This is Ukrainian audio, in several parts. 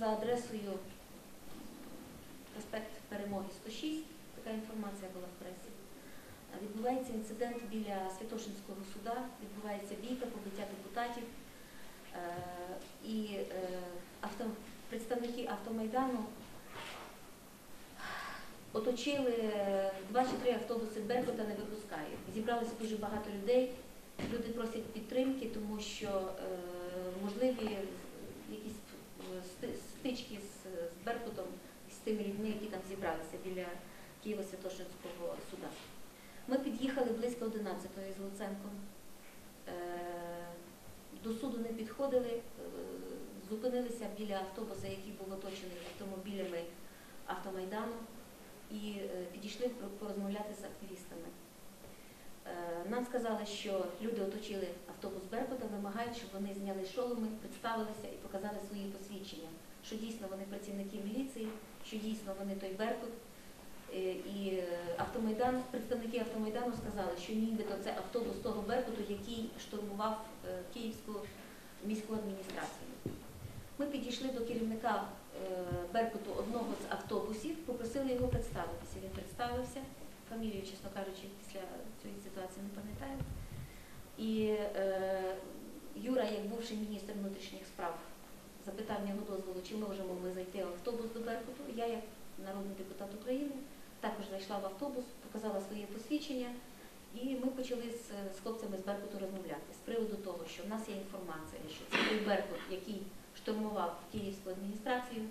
за адресою проспект Перемоги 106, така інформація була в пресі. Відбувається інцидент біля Святошинського суда, відбувається бійка, побиття депутатів. Е, І е, авто, представники автомайдану оточили два чи три автобуси Беркута не випускають. Зібралося дуже багато людей. Люди просять підтримки, тому що е, можливі якісь стички з, з Беркутом, з тими людьми, які там зібралися біля Києво-Святошинського суда. Ми під'їхали близько 11-ї з Луценком. Е, До суду не підходили, е, зупинилися біля автобуса, який був оточений автомобілями автомайдану, і е, про- порозмовляти з активістами. Нам сказали, що люди оточили автобус Беркута, вимагають, щоб вони зняли шоломи, представилися і показали свої посвідчення, що дійсно вони працівники міліції, що дійсно вони той Беркут. Е, І е, автомайдан, представники автомайдану сказали, що нібито це автобус того Беркуту, який штурмував е, Київську міську адміністрацію. Ми підійшли до керівника Беркуту одного з автобусів, попросили його представитися. Він представився, фамілію, чесно кажучи, після цієї ситуації не пам'ятаю. І е, Юра, як бувший міністр внутрішніх справ, запитав в нього дозволу, чи можемо ми зайти в автобус до Беркуту. Я, як народний депутат України, також зайшла в автобус, показала своє посвідчення, і ми почали з, з хлопцями з Беркуту розмовляти з приводу того, що в нас є інформація, що це той Беркут, який штурмував Київську адміністрацію.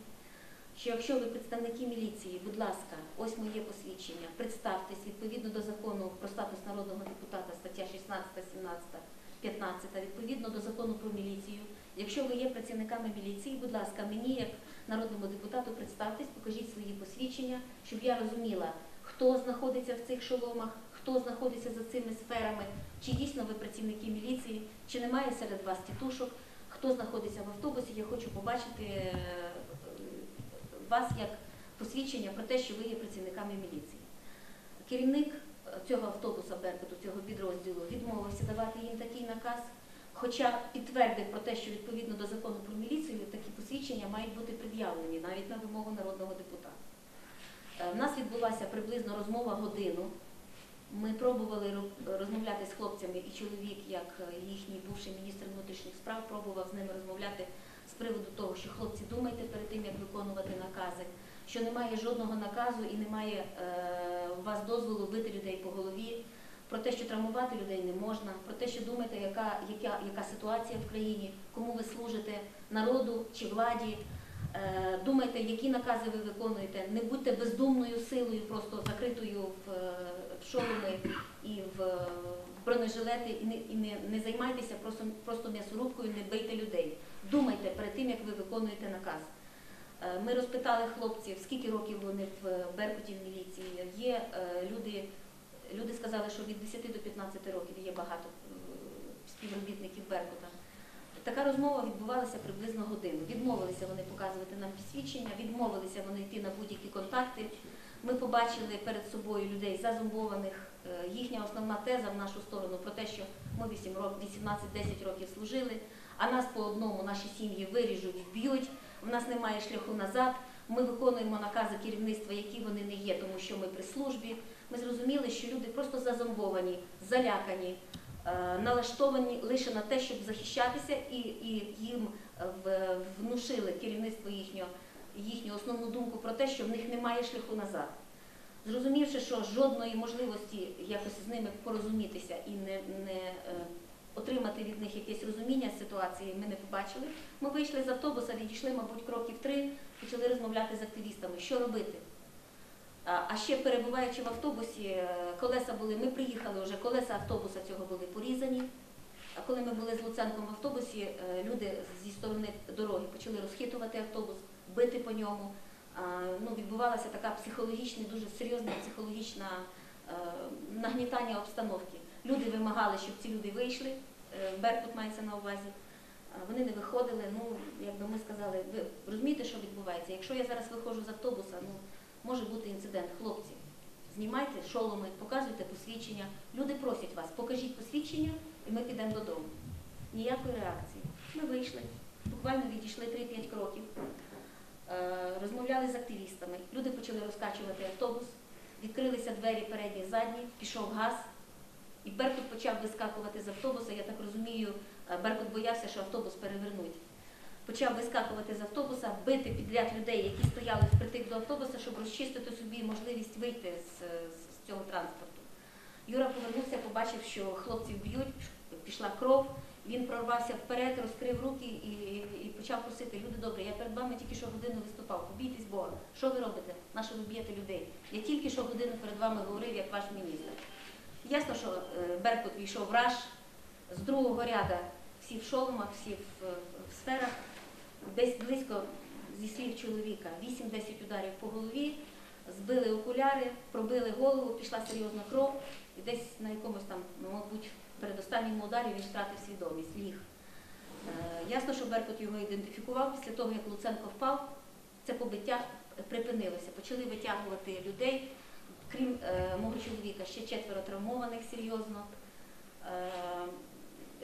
Що якщо ви представники міліції, будь ласка, ось моє посвідчення, представтесь відповідно до закону про статус народного депутата, стаття 16, 17, 15, відповідно до закону про міліцію. Якщо ви є працівниками міліції, будь ласка, мені як народному депутату представтесь, покажіть свої посвідчення, щоб я розуміла, хто знаходиться в цих шоломах, хто знаходиться за цими сферами, чи дійсно ви працівники міліції, чи немає серед вас тітушок, хто знаходиться в автобусі. Я хочу побачити е, вас як посвідчення про те, що ви є працівниками міліції. Керівник е, цього автобуса Беркуту, цього підрозділу, відмовився давати їм такий наказ, хоча підтвердив про те, що відповідно до закону про міліцію такі посвідчення мають бути пред'явлені навіть на вимогу народного депутата. Е, У нас відбулася приблизно розмова годину. Ми пробували розмовляти з хлопцями, і чоловік, як е, їхній бувший міністр внутрішніх справ, пробував з ними розмовляти з приводу того, що хлопці думайте перед тим, як виконувати накази, що немає жодного наказу і немає е, у вас дозволу бити людей по голові, про те, що травмувати людей не можна, про те, що думайте, яка, яка, яка ситуація в країні, кому ви служите, народу чи владі. Е, Думайте, які накази ви виконуєте. Не будьте бездумною силою, просто закритою в, е, в шоломи і в е, бронежилети, і не, і не, не займайтеся просто, просто м'ясорубкою, не бийте людей. Думайте перед тим, як ви виконуєте наказ. Ми розпитали хлопців, скільки років вони в Беркуті в міліції. Є люди, люди сказали, що від 10 до 15 років є багато е, співробітників Беркута. Така розмова відбувалася приблизно годину. Відмовилися вони показувати нам посвідчення, відмовилися вони йти на будь-які контакти. Ми побачили перед собою людей зазумбованих. Е, Їхня основна теза в нашу сторону про те, що ми 18-10 років служили, а нас по одному наші сім'ї виріжуть, вб'ють. В нас немає шляху назад. Ми виконуємо накази керівництва, які вони не є, тому що ми при службі. Ми зрозуміли, що люди просто зазомбовані, залякані, е, налаштовані лише на те, щоб захищатися, і, і їм е, внушили керівництво їхнього їхню основну думку про те, що в них немає шляху назад. Зрозумівши, що жодної можливості якось з ними порозумітися і не, не е, отримати від них якесь розуміння ситуації, ми не побачили. Ми вийшли з автобуса, відійшли, мабуть, кроків три, почали розмовляти з активістами, що робити. А ще перебуваючи в автобусі, е, колеса були, ми приїхали вже, колеса автобуса цього були порізані. А коли ми були з Луценком в автобусі, е, люди зі сторони дороги почали розхитувати автобус, бити по ньому. Ну, відбувалася така психологічна, дуже серйозна психологічна е, нагнітання обстановки. Люди вимагали, щоб ці люди вийшли, Беркут мається на увазі. Вони не виходили. Ну, якби ми сказали, ви розумієте, що відбувається? Якщо я зараз виходжу з автобуса, ну може бути інцидент. Хлопці, знімайте шоломи, показуйте посвідчення. Люди просять вас, покажіть посвідчення, і ми підемо додому. Ніякої реакції. Ми вийшли, буквально відійшли 3-5 кроків. розмовляли з активістами, люди почали розкачувати автобус. Відкрилися двері передні, задні, пішов газ, і Беркут почав вискакувати з автобуса. Я так розумію, е, Беркут боявся, що автобус перевернуть. Почав вискакувати з автобуса, бити підряд людей, які стояли впритик до автобуса, щоб розчистити собі можливість вийти з, з- цього транспорту. Юра повернувся, побачив, що хлопців б'ють, пішла кров. Він прорвався вперед, розкрив руки і, і почав просити, люди добрі, я перед вами тільки що годину виступав, побійтесь Бога. Що ви робите? На що ви б'єте людей? Я тільки що годину перед вами говорив, як ваш міністр. Ясно, що е, Беркут війшов в раж, з другого ряда всі в шоломах, всі в, в сферах, десь близько, зі слів чоловіка, 8-10 ударів по голові, збили окуляри, пробили голову, пішла серйозна кров, і десь на якомусь там, ну, мабуть, передостанньому ударі він втратив свідомість, ліг. Е, Ясно, що Беркут його ідентифікував після того, як Луценко впав, це побиття припинилося. Почали витягувати людей. Крім е, мого чоловіка, ще четверо травмованих серйозно. Е,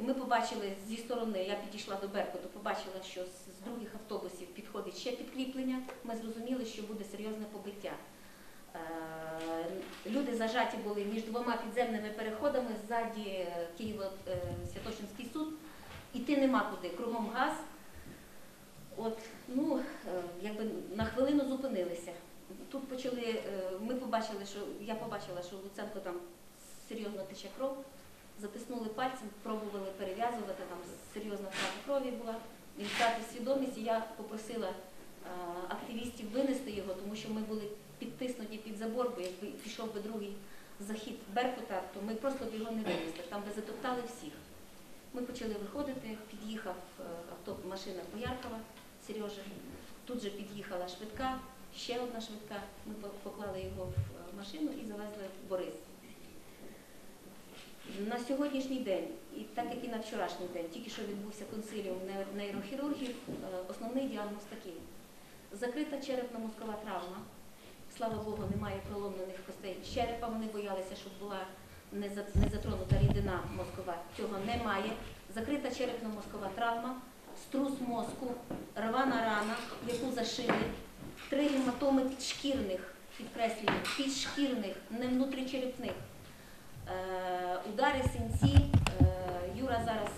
ми побачили зі сторони, я підійшла до Беркуту, побачила, що з, других автобусів підходить ще підкріплення. Ми зрозуміли, що буде серйозне побиття. Е, люди зажаті були між двома підземними переходами ззаді Києво-Святошинський суд. Іти нема куди, кругом газ. От, ну, е, якби на хвилину зупинилися. Тут почали, е, ми побачили, що я побачила, що Луценко там серйозно тече кров, затиснули пальцем, пробували перев'язувати, там серйозна втрата крові була. Він втратив свідомість, і я попросила е, активістів винести його, тому що ми були підтиснуті під забор, бо якби пішов би другий захід Беркута, то ми просто б його не винесли, там би затоптали всіх. Ми почали виходити, під'їхав е, авто, машина Бояркова, Сережа. Тут же під'їхала швидка, ще одна швидка. Ми поклали його в е, машину і завезли в Борис. На сьогоднішній день, і так як і на вчорашній день, тільки що відбувся консиліум нейрохірургів, е, основний діагноз такий. Закрита черепно-мозкова травма. Слава Богу, немає проломлених костей черепа. Вони боялися, щоб була не затронута рідина мозкова. Цього немає. Закрита черепно-мозкова травма, струс мозку, рвана рана, яку зашили, три гематоми підшкірних, підкреслюю, підшкірних, не внутрічерепних. Е, удари синці. Е, Юра зараз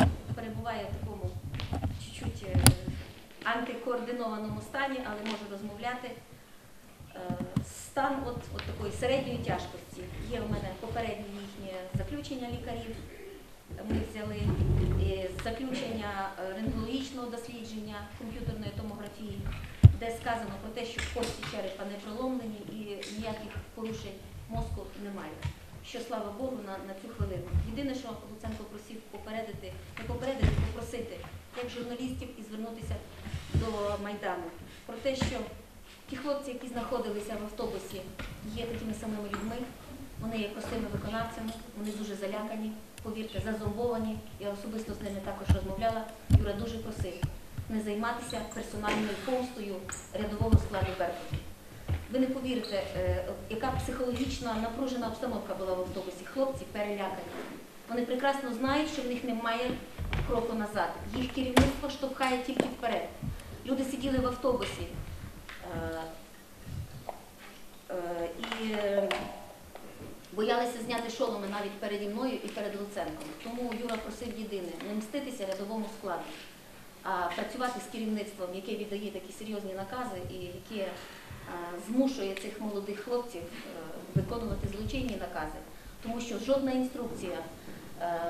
е, перебуває в такому чуть-чуть антикоординованому стані, але може розмовляти. Стан от, от такої середньої тяжкості. Є у мене попереднє їхнє заключення лікарів. Ми взяли заключення рентгенологічного дослідження комп'ютерної томографії, де сказано про те, що кості черепа не проломлені і ніяких порушень мозку немає. Що слава Богу на, на цю хвилину. Єдине, що Луценко просив попередити, не попередити, попросити як журналістів і звернутися до Майдану про те, що ті хлопці, які знаходилися в автобусі, є такими самими людьми. Вони є простими виконавцями, вони дуже залякані, повірте, зазомбовані. Я особисто з ними також розмовляла. Юра дуже просив не займатися персональною помстою рядового складу Беркуту. Ви не повірите, е, яка психологічна напружена обстановка була в автобусі. Хлопці перелякані. Вони прекрасно знають, що в них немає кроку назад. Їх керівництво штовхає тільки вперед. Люди сиділи в автобусі. Е, е, і боялися зняти шоломи навіть переді мною і перед Луценком. Тому Юра просив єдине не мститися рядовому складу, а працювати з керівництвом, яке віддає такі серйозні накази і яке змушує цих молодих хлопців е, виконувати злочинні накази. Тому що жодна інструкція е,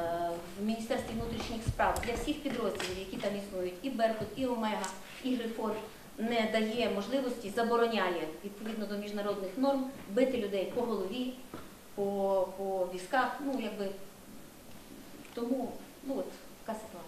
в Міністерстві внутрішніх справ для всіх підрозділів, які там існують, і Беркут, і Омега, і Грифон, не дає можливості, забороняє відповідно до міжнародних норм бити людей по голові, по, по візках. Ну, якби тому, ну от така ситуація.